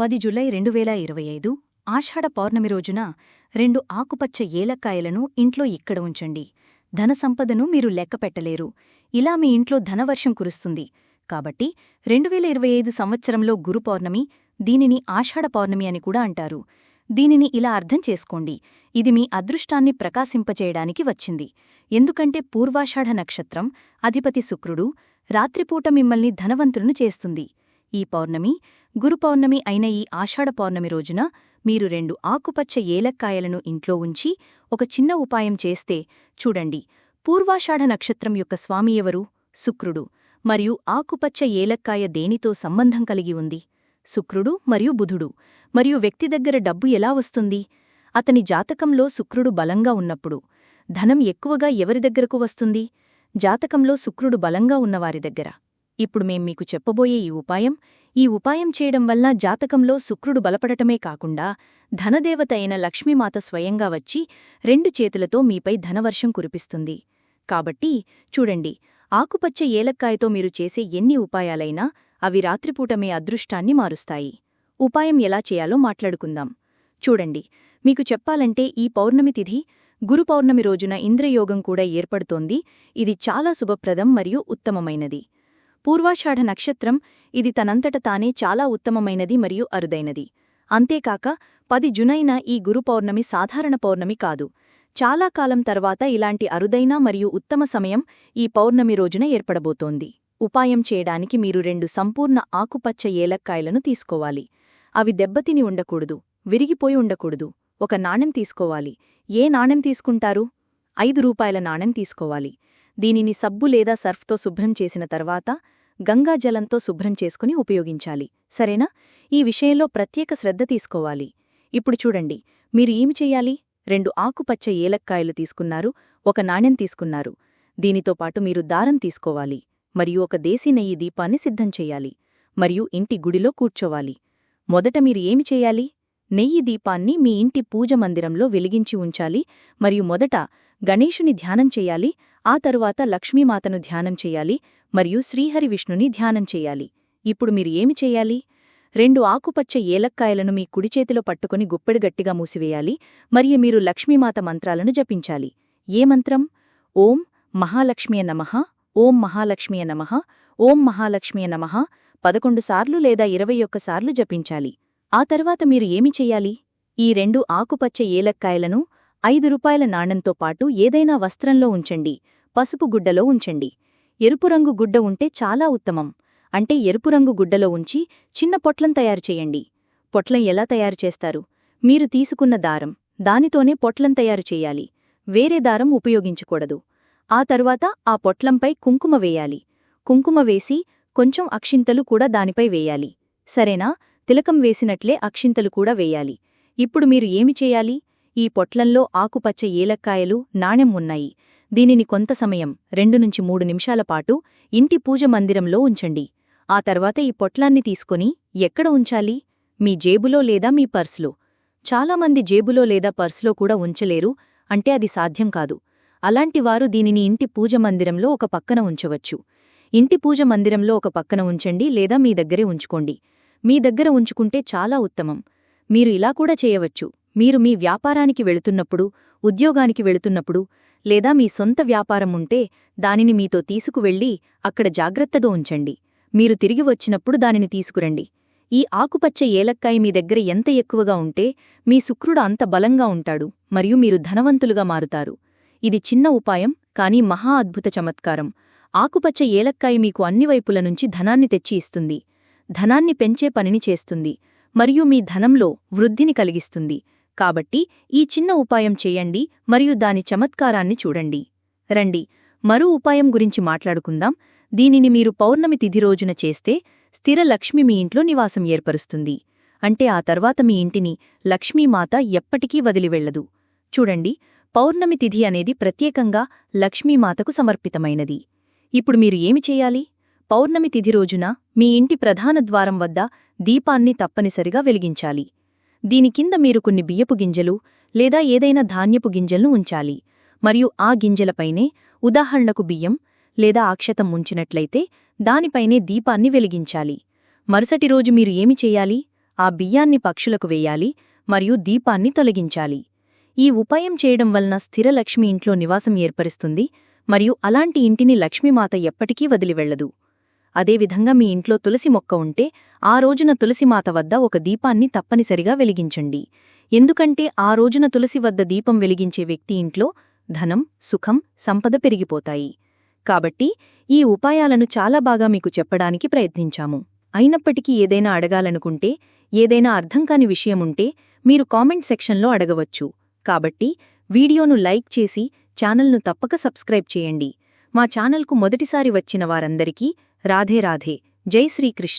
పది జులై రెండు వేల ఇరవై ఐదు ఆషాఢ పౌర్ణమి రోజున రెండు ఆకుపచ్చ ఏలక్కాయలను ఇంట్లో ఇక్కడ ఉంచండి. ధన సంపదను మీరు లెక్కపెట్టలేరు ఇలా మీ ఇంట్లో ధనవర్షం కురుస్తుంది. కాబట్టి రెండు వేల ఇరవై ఐదు సంవత్సరంలో గురు పౌర్ణమి దీనిని ఆషాఢ పౌర్ణమి అని కూడా అంటారు. దీనిని ఇలా అర్థం చేసుకోండి. ఇది మీ అదృష్టాన్ని ప్రకాశింపచేయడానికి వచ్చింది. ఎందుకంటే పూర్వాషాఢ నక్షత్రం అధిపతి శుక్రుడు రాత్రిపూట మిమ్మల్ని ధనవంతులను చేస్తుంది. ఈ పౌర్ణమి గురు పౌర్ణమి అయిన ఈ ఆషాఢ పౌర్ణమి రోజున మీరు రెండు ఆకుపచ్చ ఏలక్కాయలను ఇంట్లో ఉంచి ఒక చిన్న ఉపాయం చేస్తే చూడండి పూర్వాషాఢ నక్షత్రం యొక్క స్వామి ఎవరు? శుక్రుడు. మరియు ఆకుపచ్చ ఏలక్కాయ దేనితో సంబంధం కలిగి ఉంది? శుక్రుడు మరియు బుధుడు. మరియు వ్యక్తి దగ్గర డబ్బు ఎలా వస్తుంది? అతని జాతకంలో శుక్రుడు బలంగా ఉన్నప్పుడు ధనం ఎక్కువగా ఎవరి దగ్గరకు వస్తుంది? జాతకంలో శుక్రుడు బలంగా ఉన్నవారి దగ్గర. ఇప్పుడు మేం మీకు చెప్పబోయే ఈ ఉపాయం. ఈ ఉపాయం చేయడం వల్ల జాతకంలో శుక్రుడు బలపడటమే కాకుండా ధనదేవత అయిన లక్ష్మీమాత స్వయంగా వచ్చి రెండు చేతులతో మీపై ధనవర్షం కురిపిస్తుంది. కాబట్టి చూడండి ఆకుపచ్చ ఏలక్కాయతో మీరు చేసే ఎన్ని ఉపాయాలైనా అవి రాత్రిపూట మీ అదృష్టాన్ని మారుస్తాయి. ఉపాయం ఎలా చేయాలో మాట్లాడుకుందాం. చూడండి మీకు చెప్పాలంటే ఈ పౌర్ణమి తిథి గురు పౌర్ణమి రోజున ఇంద్రయోగం కూడా ఏర్పడుతోంది. ఇది చాలా శుభప్రదం మరియు ఉత్తమమైనది. పూర్వాషాఢ నక్షత్రం ఇది తనంతట తానే చాలా ఉత్తమమైనది మరియు అరుదైనది. అంతేకాక పది జునైన ఈ గురు పౌర్ణమి సాధారణ పౌర్ణమి కాదు. చాలా కాలం తర్వాత ఇలాంటి అరుదైన మరియు ఉత్తమ సమయం ఈ పౌర్ణమి రోజున ఏర్పడబోతోంది. ఉపాయం చేయడానికి మీరు రెండు సంపూర్ణ ఆకుపచ్చ ఏలక్కాయలను తీసుకోవాలి. అవి దెబ్బతిని ఉండకూడదు విరిగిపోయి ఉండకూడదు. ఒక నాణెం తీసుకోవాలి. ఏ నాణెం తీసుకుంటారు? ఐదు రూపాయల నాణెం తీసుకోవాలి. దీనిని సబ్బు లేదా సర్ఫ్తో శుభ్రం చేసిన తర్వాత గంగాజలంతో శుభ్రం చేసుకుని ఉపయోగించాలి. సరేనా? ఈ విషయంలో ప్రత్యేక శ్రద్ధ తీసుకోవాలి. ఇప్పుడు చూడండి. మీరు ఏమి చెయ్యాలి రెండు ఆకుపచ్చ ఏలక్కాయలు తీసుకున్నారు ఒక నాణెం తీసుకున్నారు. దీనితో పాటు మీరు దారం తీసుకోవాలి. మరియు ఒక దేశీ నెయ్యి దీపాన్ని సిద్ధం చెయ్యాలి మరియు ఇంటి గుడిలో కూర్చోవాలి. మొదట మీరు ఏమి చేయాలి? నెయ్యి దీపాన్ని మీ ఇంటి పూజ మందిరంలో వెలిగించి ఉంచాలి మరియు మొదట గణేశుని ధ్యానం చేయాలి ఆ తరువాత లక్ష్మీమాతను ధ్యానం చేయాలి మరియు శ్రీహరి విష్ణుని ధ్యానం చేయాలి. ఇప్పుడు మీరు ఏమి చేయాలి? రెండు ఆకుపచ్చ ఏలక్కాయలను మీ కుడిచేతిలో పట్టుకుని గుప్పెడు గట్టిగా మూసివేయాలి మరియు మీరు లక్ష్మీమాత మంత్రాలను జపించాలి. ఏ మంత్రం? ఓం మహాలక్ష్మియ నమః. ఓం మహాలక్ష్మియ నమః. ఓం మహాలక్ష్మియ నమః. పదకొండు సార్లు లేదా ఇరవై ఒక్కసార్లు జపించాలి. ఆ తర్వాత మీరు ఏమి చెయ్యాలి ఈ రెండు ఆకుపచ్చ ఏలక్కాయలను ఐదు రూపాయల నాణంతో పాటు ఏదైనా వస్త్రంలో ఉంచండి. పసుపు గుడ్డలో ఉంచండి. ఎరుపు రంగు గుడ్డ ఉంటే చాలా ఉత్తమం. అంటే ఎరుపు రంగు గుడ్డలో ఉంచి చిన్న పొట్లం తయారు చేయండి. పొట్లం ఎలా తయారు చేస్తారు? మీరు తీసుకున్న దారం. దానితోనే పొట్లం తయారు చేయాలి. వేరే దారం ఉపయోగించకూడదు. ఆ తరువాత ఆ పొట్లంపై కుంకుమ వేయాలి. కుంకుమ వేసి కొంచెం అక్షింతలు కూడా దానిపై వేయాలి. సరేనా? తిలకం వేసినట్లే అక్షింతలు కూడా వేయాలి. ఇప్పుడు మీరు ఏమి చేయాలి? ఈ పొట్లంలో ఆకుపచ్చ ఏలక్కాయలు నాణెం ఉన్నాయి. దీనిని కొంత సమయం రెండు నుంచి మూడు నిమిషాల పాటు ఇంటి పూజ మందిరంలో ఉంచండి. ఆ తర్వాత ఈ పొట్లాన్ని తీసుకొని ఎక్కడ ఉంచాలి? మీ జేబులో లేదా మీ పర్సులో? చాలామంది జేబులో లేదా పర్సులో కూడా ఉంచలేరు అంటే అది సాధ్యం కాదు. అలాంటివారు దీనిని ఇంటి పూజ మందిరంలో ఒక పక్కన ఉంచవచ్చు. ఇంటి పూజ మందిరంలో ఒక పక్కన ఉంచండి లేదా మీ దగ్గరే ఉంచుకోండి. మీ దగ్గర ఉంచుకుంటే చాలా ఉత్తమం. మీరు ఇలా కూడా చేయవచ్చు. మీరు మీ వ్యాపారానికి వెళుతున్నప్పుడు ఉద్యోగానికి వెళుతున్నప్పుడు లేదా మీ సొంత వ్యాపారం ఉంటే దానిని మీతో తీసుకువెళ్ళి అక్కడ జాగ్రత్తగా ఉంచండి. మీరు తిరిగి వచ్చినప్పుడు దానిని తీసుకురండి. ఈ ఆకుపచ్చ ఏలక్కాయ మీ దగ్గర ఎంత ఎక్కువగా ఉంటే మీ శుక్రుడు అంత బలంగా ఉంటాడు మరియు మీరు ధనవంతులుగా మారుతారు. ఇది చిన్న ఉపాయం కానీ మహా అద్భుత చమత్కారం. ఆకుపచ్చ ఏలక్కాయ మీకు అన్ని వైపుల నుంచి ధనాన్ని తెచ్చి ఇస్తుంది. ధనాన్ని పెంచే పనిని చేస్తుంది. మరియు మీ ధనంలో వృద్ధిని కలిగిస్తుంది. కాబట్టి ఈ చిన్న ఉపాయం చేయండి మరియు దాని చమత్కారాన్ని చూడండి. రండి. మరో ఉపాయం గురించి మాట్లాడుకుందాం. దీనిని మీరు పౌర్ణమి తిథి రోజున చేస్తే స్థిర లక్ష్మి మీ ఇంట్లో నివాసం ఏర్పరుస్తుంది. అంటే ఆ తర్వాత మీ ఇంటిని లక్ష్మీమాత ఎప్పటికీ వదిలివెళ్ళదు చూడండి. పౌర్ణమి తిథి అనేది ప్రత్యేకంగా లక్ష్మీమాతకు సమర్పితమైనది. ఇప్పుడు మీరు ఏమి చేయాలి? పౌర్ణమి తిథి రోజున మీ ఇంటి ప్రధాన ద్వారం వద్ద దీపాన్ని తప్పనిసరిగా వెలిగించాలి. దీని కింద మీరు కొన్ని బియ్యపు గింజలు లేదా ఏదైనా ధాన్యపు గింజలను ఉంచాలి. మరియు ఆ గింజలపైనే ఉదాహరణకు బియ్యం లేదా అక్షతం ఉంచినట్లయితే దానిపైనే దీపాన్ని వెలిగించాలి. మరుసటి రోజు మీరు ఏమి చేయాలి? ఆ బియ్యాన్ని పక్షులకు వేయాలి మరియు దీపాన్ని తొలగించాలి. ఈ ఉపాయం చేయడం వలన స్థిర లక్ష్మి ఇంట్లో నివాసం ఏర్పరుస్తుంది మరియు అలాంటి ఇంటిని లక్ష్మీమాత ఎప్పటికీ వదిలివెళ్ళదు. అదేవిధంగా మీ ఇంట్లో తులసి మొక్క ఉంటే ఆ రోజున తులసిమాత వద్ద ఒక దీపాన్ని తప్పనిసరిగా వెలిగించండి. ఎందుకంటే ఆ రోజున తులసి వద్ద దీపం వెలిగించే వ్యక్తి ఇంట్లో ధనం సుఖం సంపద పెరిగిపోతాయి. కాబట్టి ఈ ఉపాయాలను చాలా బాగా మీకు చెప్పడానికి ప్రయత్నించాము. అయినప్పటికీ ఏదైనా అడగాలనుకుంటే ఏదైనా అర్థం కాని విషయముంటే మీరు కామెంట్ సెక్షన్లో అడగవచ్చు. కాబట్టి వీడియోను లైక్ చేసి ఛానల్ను తప్పక సబ్స్క్రైబ్ చేయండి. మా ఛానల్కు మొదటిసారి వచ్చిన వారందరికీ రాధే రాధే. జై శ్రీకృష్ణ.